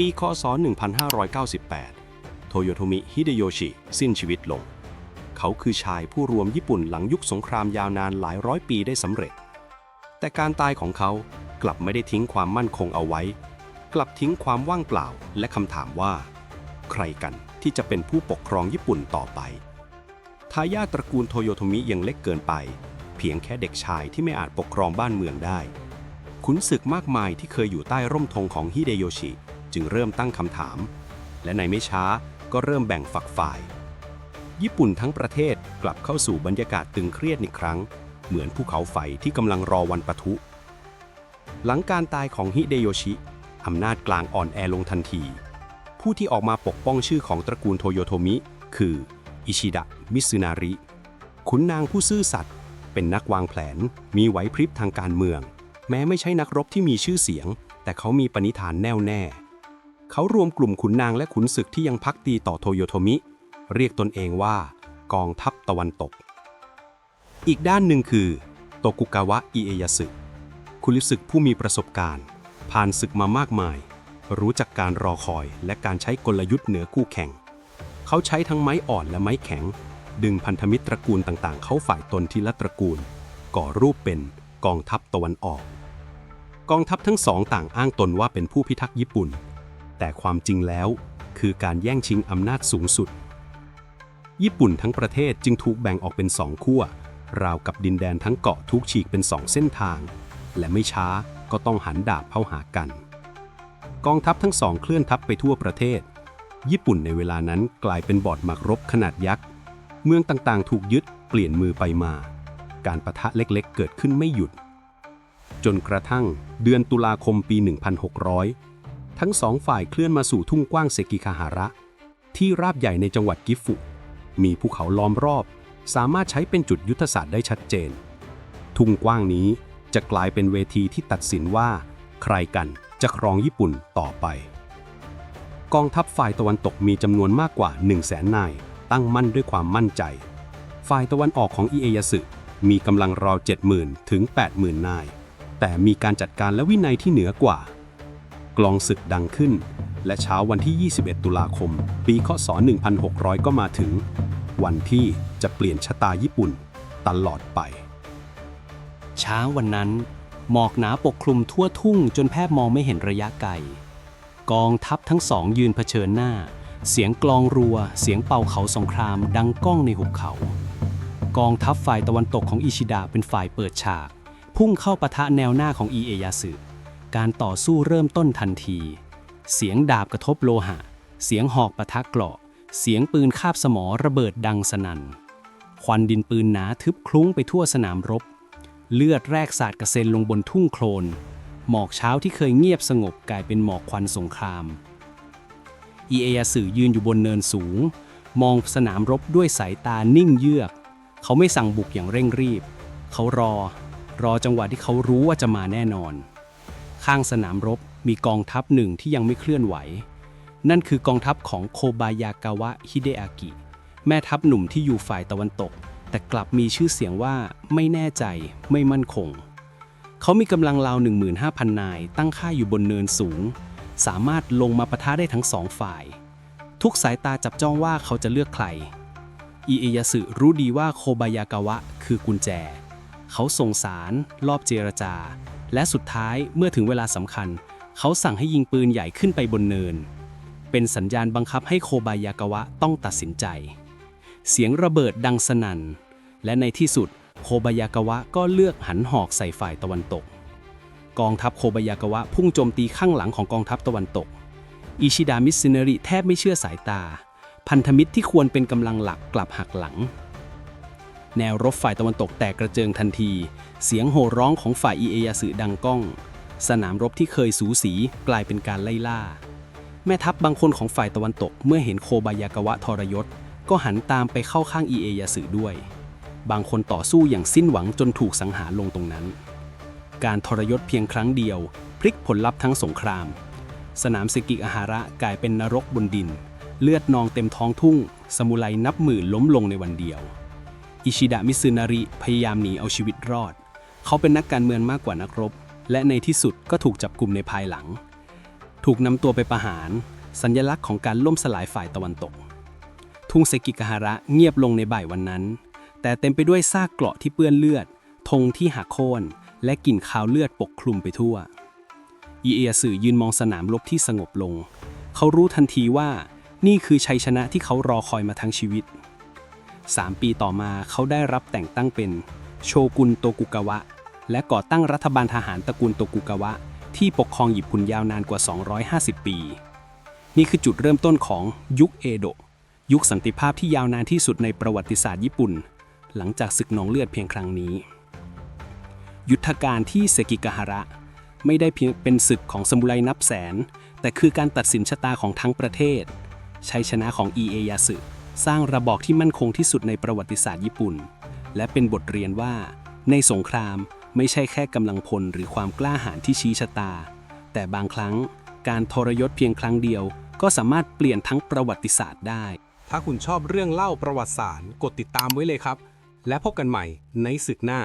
ปีคศ 1598 โทโยโทมิ ฮิเดโยชิ สิ้นชีวิตลง เขาคือชายผู้รวมญี่ปุ่นหลังยุคสงครามยาวนานหลายร้อยปีได้สำเร็จ แต่การตายของเขากลับไม่ได้ทิ้งความมั่นคงเอาไว้ กลับทิ้งความว่างเปล่าและคำถามว่า ใครกันที่จะเป็นผู้ปกครองญี่ปุ่นต่อไป ทายาทตระกูลโทโยโทมิยังเล็กเกินไป เพียงแค่เด็กชายที่ไม่อาจปกครองบ้านเมืองได้ ขุนศึกมากมายที่เคยอยู่ใต้ร่มธงของฮิเดโยชิ จึงเริ่มตั้งคำถาม และในไม่ช้าก็เริ่มแบ่งฝักฝ่าย ญี่ปุ่นทั้งประเทศกลับเข้าสู่บรรยากาศตึงเครียดอีกครั้ง เหมือนภูเขาไฟที่กำลังรอวันปะทุ หลังการตายของฮิเดโยชิอำนาจกลางอ่อนแอลงทันที ผู้ที่ออกมาปกป้องชื่อของตระกูลโทโยโทมิ คืออิชิดะมิซึนาริขุนนางผู้ซื่อสัตย์เป็นนักวางแผน มีไหวพริบทางการเมือง แม้ไม่ใช่นักรบที่มีชื่อเสียง แต่เขามีปณิธานแน่วแน่ เขารวมกลุ่มขุนนางและขุนศึกที่ยังพักดีต่อโทโยโทมิ เรียกตนเองว่า กองทัพตะวันตก อีกด้านหนึ่งคือโตกุกาวะอิเอยาสึคุณลิศึกผู้มีประสบการณ์ ผ่านศึกมามากมาย รู้จักการรอคอยและการใช้กลยุทธ์เหนือคู่แข่ง เขาใช้ทั้งไม้อ่อนและไม้แข็ง ดึงพันธมิตรตระกูลต่างๆ เข้าฝ่ายตนทีละตระกูล ก่อรูปเป็นกองทัพตะวันออก กองทัพทั้งสองต่างอ้างตนว่าเป็นผู้พิทักษ์ญี่ปุ่น แต่ความจริงแล้ว คือการแย่งชิงอำนาจสูงสุด ญี่ปุ่นทั้งประเทศจึงถูกแบ่งออกเป็นสองขั้ว ราวกับดินแดนทั้งเกาะทุกฉีกเป็นสองเส้นทาง และไม่ช้าก็ต้องหันดาบเข้าหากัน กองทัพทั้งสองเคลื่อนทัพไปทั่วประเทศ ญี่ปุ่นในเวลานั้นกลายเป็นบอดหมากรบขนาดยักษ์ เมืองต่างๆ ถูกยึดเปลี่ยนมือไปมา การประทะเล็กๆ เกิดขึ้นไม่หยุด จนกระทั่งเดือนตุลาคมปี 1600 ทั้งสองฝ่ายเคลื่อนมาสู่ทุ่งกว้างเซกิคาฮาระ ที่ราบใหญ่ในจังหวัดกิฟฟุ มีภูเขาล้อมรอบ สามารถใช้เป็นจุดยุทธศาสตร์ได้ชัดเจน ทุ่งกว้างนี้จะกลายเป็นเวทีที่ตัดสินว่า ใครกันจะครองญี่ปุ่นต่อไป กองทัพฝ่ายตะวันตกมีจำนวนมากกว่า 1 0 0 0 0แสนนาย ตั้งมั่นด้วยความมั่นใจ ฝ่ายตะวันออกของอิเอยสึมีกำลังราว70,000 ถึง 80,000 นาย แต่มีการจัดการและวินัยที่เหนือกว่า กลองศึกดังขึ้น และเช้าวันที่ 21 ตุลาคม ปีคศ 1600 ก็มาถึง วันที่จะเปลี่ยนชะตาญี่ปุ่นตลอดไป เช้าวันนั้น หมอกหนาปกคลุมทั่วทุ่งจนแทบมองไม่เห็นระยะไกล กองทัพทั้งสองยืนเผชิญหน้า เสียงกลองรัว เสียงเป่าเขาสงครามดังก้องในหุบเขา กองทัพฝ่ายตะวันตกของอิชิดะเป็นฝ่ายเปิดฉาก พุ่งเข้าปะทะแนวหน้าของอิเอยาสึ การต่อสู้เริ่มต้นทันที เสียงดาบกระทบโลหะ เสียงหอกปะทะเกราะ เสียงปืนคาบสมอระเบิดดังสนั่น ควันดินปืนหนาทึบคลุ้งไปทั่วสนามรบ เลือดแรกสาดกระเซ็นลงบนทุ่งโคลน หมอกเช้าที่เคยเงียบสงบกลายเป็นหมอกควันสงคราม อีเอยาสึยืนอยู่บนเนินสูง มองสนามรบด้วยสายตานิ่งเยือก เขาไม่สั่งบุกอย่างเร่งรีบ เขารอ รอจังหวะที่เขารู้ว่าจะมาแน่นอน ข้างสนามรบมีกองทัพหนึ่งที่ยังไม่เคลื่อนไหว นั่นคือกองทัพของโคบายากาวะฮิเดอากิ แม่ทัพหนุ่มที่อยู่ฝ่ายตะวันตก แต่กลับมีชื่อเสียงว่าไม่แน่ใจไม่มั่นคง เขามีกำลังราว 15,000 นาย ตั้งค่ายอยู่บนเนินสูง สามารถลงมาปะทะได้ทั้งสองฝ่าย ทุกสายตาจับจ้องว่าเขาจะเลือกใครอิเอยสึรู้ดีว่าโคบายากาวะคือกุญแจ เขาส่งสารรอบเจรจา และสุดท้ายเมื่อถึงเวลาสำคัญ เขาสั่งให้ยิงปืนใหญ่ขึ้นไปบนเนิน เป็นสัญญาณบังคับให้โคบายากาวะต้องตัดสินใจ เสียงระเบิดดังสนั่น และในที่สุดโคบายากาวะก็เลือกหันหอกใส่ฝ่ายตะวันตก กองทัพโคบายากาวะพุ่งโจมตีข้างหลังของกองทัพตะวันตก อิชิดามิสซินริแทบไม่เชื่อสายตา พันธมิตรที่ควรเป็นกำลังหลักกลับหักหลัง แนวรบฝ่ายตะวันตกแตกกระเจิงทันที เสียงโห่ร้องของฝ่ายอิเอยาสึดังก้อง สนามรบที่เคยสูสีกลายเป็นการไล่ล่า แม่ทัพบางคนของฝ่ายตะวันตกเมื่อเห็นโคบายากาวะทรยศ ก็หันตามไปเข้าข้างอิเอยาสึด้วย บางคนต่อสู้อย่างสิ้นหวังจนถูกสังหารลงตรงนั้น การทรยศเพียงครั้งเดียว พลิกผลลัพธ์ทั้งสงคราม สนามเซกิอาหาระกลายเป็นนรกบนดิน เลือดนองเต็มท้องทุ่ง สมุไรนับหมื่นล้มลงในวันเดียว อิชิดะมิซึนาริพยายามหนีเอาชีวิตรอด เขาเป็นนักการเมืองมากกว่านักรบ และในที่สุดก็ถูกจับกลุ่มในภายหลัง ถูกนำตัวไปประหาร สัญลักษณ์ของการล่มสลายฝ่ายตะวันตก ทุ่งเซกิกาฮาระเงียบลงในบ่ายวันนั้น แต่เต็มไปด้วยซากเกราะที่เปื้อนเลือดธงที่หักโค่นและกลิ่นคาวเลือดปกคลุมไปทั่วอีเอียสื่อยืนมองสนามรบที่สงบลง เขารู้ทันทีว่านี่คือชัยชนะที่เขารอคอยมาทั้งชีวิต สามปีต่อมาเขาได้รับแต่งตั้งเป็น โชกุนโตกุกาวะ และก่อตั้งรัฐบาลทหารตระกูลโตกุกาวะ ที่ปกครองญี่ปุ่นยาวนานกว่า 250 ปี นี่คือจุดเริ่มต้นของยุคเอโดะยุคสันติภาพที่ยาวนานที่สุดในประวัติศาสตร์ญี่ปุ่น หลังจากศึกหนองเลือดเพียงครั้งนี้ ยุทธการที่เซกิกาฮาระไม่ได้เพียงเป็นศึกของสมุไรนับแสน แต่คือการตัดสินชะตาของทั้งประเทศ ชัยชนะของอีเอยาสึ สร้างระบอบที่มั่นคงที่สุดในประวัติศาสตร์ญี่ปุ่น และเป็นบทเรียนว่า ในสงครามไม่ใช่แค่กำลังพลหรือความกล้าหาญที่ชี้ชะตา แต่บางครั้งการทรยศเพียงครั้งเดียว ก็สามารถเปลี่ยนทั้งประวัติศาสตร์ได้ ถ้าคุณชอบเรื่องเล่าประวัติศาสตร์ กดติดตามไว้เลยครับ และพบกันใหม่ในศึกหน้า